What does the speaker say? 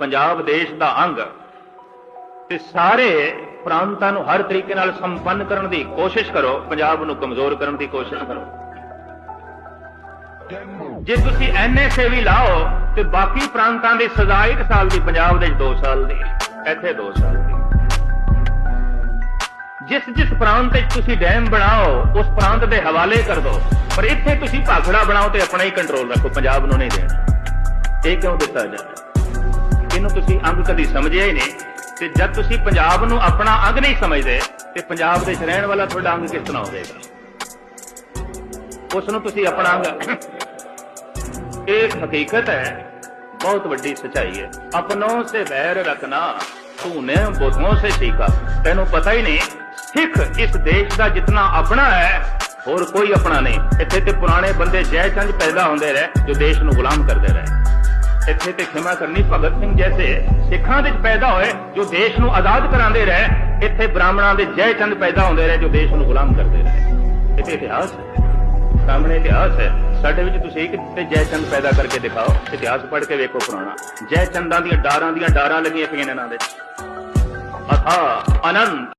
ਪੰਜਾਬ ਦੇਸ਼ ਦਾ ਅੰਗ ਤੇ ਸਾਰੇ ਪ੍ਰਾਂਤਾਂ ਨੂੰ ਹਰ ਤਰੀਕੇ ਨਾਲ ਸੰਪੰਨ ਕਰਨ ਦੀ ਕੋਸ਼ਿਸ਼ ਕਰੋ, ਪੰਜਾਬ ਨੂੰ ਕਮਜ਼ੋਰ ਕਰਨ ਦੀ ਕੋਸ਼ਿਸ਼ ਕਰੋ। ਜੇ ਤੁਸੀਂ ਐਨਐਸਏ ਵੀ ਲਾਓ ਤੇ ਬਾਕੀ ਪ੍ਰਾਂਤਾਂ ਦੀ ਸਜ਼ਾ 1 ਸਾਲ ਦੀ, ਪੰਜਾਬ ਦੇ 2 ਸਾਲ ਦੀ, ਇੱਥੇ 2 ਸਾਲ ਦੀ। ਜਿਸ ਜਿਸ ਪ੍ਰਾਂਤ ਵਿੱਚ ਤੁਸੀਂ ਡੈਮ ਬਣਾਓ, ਉਸ ਪ੍ਰਾਂਤ ਦੇ ਹਵਾਲੇ ਕਰ ਦਿਓ ਪਰ ਇੱਥੇ ਤੁਸੀਂ ਭਾਖੜਾ ਬਣਾਓ ਤੇ ਆਪਣਾ ਹੀ ਕੰਟਰੋਲ ਰੱਖੋ, ਪੰਜਾਬ ਨੂੰ ਨਹੀਂ ਦੇਣਾ। ਇਹ ਕਿਉਂ ਦਿੱਤਾ ਜਾਂਦਾ? ਇਹਨੂੰ ਤੁਸੀਂ ਅੰਗ ਕਦੀ ਸਮਝਿਆ ਹੀ ਨਹੀਂ। ਤੇ ਜਦ ਤੁਸੀਂ ਪੰਜਾਬ ਨੂੰ ਆਪਣਾ ਅੰਗ ਨਹੀਂ ਸਮਝਦੇ, ਤੇ ਪੰਜਾਬ ਦੇ ਰਹਿਣ ਵਾਲਾ ਤੁਹਾਡਾ ਅੰਗ ਕਿਸ ਤਰ੍ਹਾਂ ਹੋਵੇਗਾ? ਉਸ ਨੂੰ ਤੁਸੀਂ ਆਪਣਾ ਅੰਗ ਇੱਕ ਹਕੀਕਤ ਹੈ, ਬਹੁਤ ਵੱਡੀ ਸਚਾਈ ਹੈ। ਆਪਣੋਂ ਸੇ ਵੈਰ ਰੱਖਣਾ ਤੂੰ ਨੇ ਬੋਧੋਂ ਸੇ ਸਿੱਖਾ ਤੈਨੂੰ ਪਤਾ ਹੀ ਨਹੀਂ, ਸਿੱਖ ਇਸ ਦੇਸ਼ ਦਾ ਜਿੰਨਾ ਆਪਣਾ ਹੈ, ਹੋਰ ਕੋਈ ਆਪਣਾ ਨਹੀਂ। ਇੱਥੇ ਤੇ ਪੁਰਾਣੇ ਬੰਦੇ ਜੈ ਚੰਦ ਪੈਦਾ ਹੁੰਦੇ ਰਹੇ, ਜੋ ਦੇਸ਼ ਨੂੰ ਗੁਲਾਮ ਕਰਦੇ ਰਹੇ। ਇੱਥੇ ਤੇ ਖਿਮਾ ਕਰਨੀ ਭਗਤ ਸਿੰਘ ਜੈਸੇ ਸਿੱਖਾਂ ਦੇ ਵਿੱਚ ਪੈਦਾ ਹੋਏ, ਜੋ ਦੇਸ਼ ਨੂੰ ਆਜ਼ਾਦ ਕਰਾਉਂਦੇ ਰਹੇ, ਇੱਥੇ ਬ੍ਰਾਹਮਣਾਂ ਦੇ ਜੈ ਚੰਦ ਪੈਦਾ ਹੁੰਦੇ ਰਹੇ, ਜੋ ਦੇਸ਼ ਨੂੰ ਗੁਲਾਮ ਕਰਦੇ ਰਹੇ। ਇਹ ਤੇ ਇਤਿਹਾਸ ਹੈ। ਸਾਹਮਣੇ ਇਤਿਹਾਸ ਹੈ। ਸਾਡੇ ਵਿੱਚ ਤੁਸੀਂ ਇੱਕ ਤੇ ਜੈ ਚੰਦ ਪੈਦਾ ਕਰਕੇ ਦਿਖਾਓ। ਇਤਿਹਾਸ ਪੜ੍ਹ ਕੇ ਵੇਖੋ ਪੁਰਾਣਾ। ਜੈ ਚੰਦਾਂ ਦੀਆਂ ਡਾਰਾਂ ਦੀਆਂ ਡਾਰਾਂ ਲੱਗੀਆਂ ਪਈਆਂ ਨੇ ਇਹਨਾਂ ਦੇ। ਅਥਾ, ਅਨੰਤ।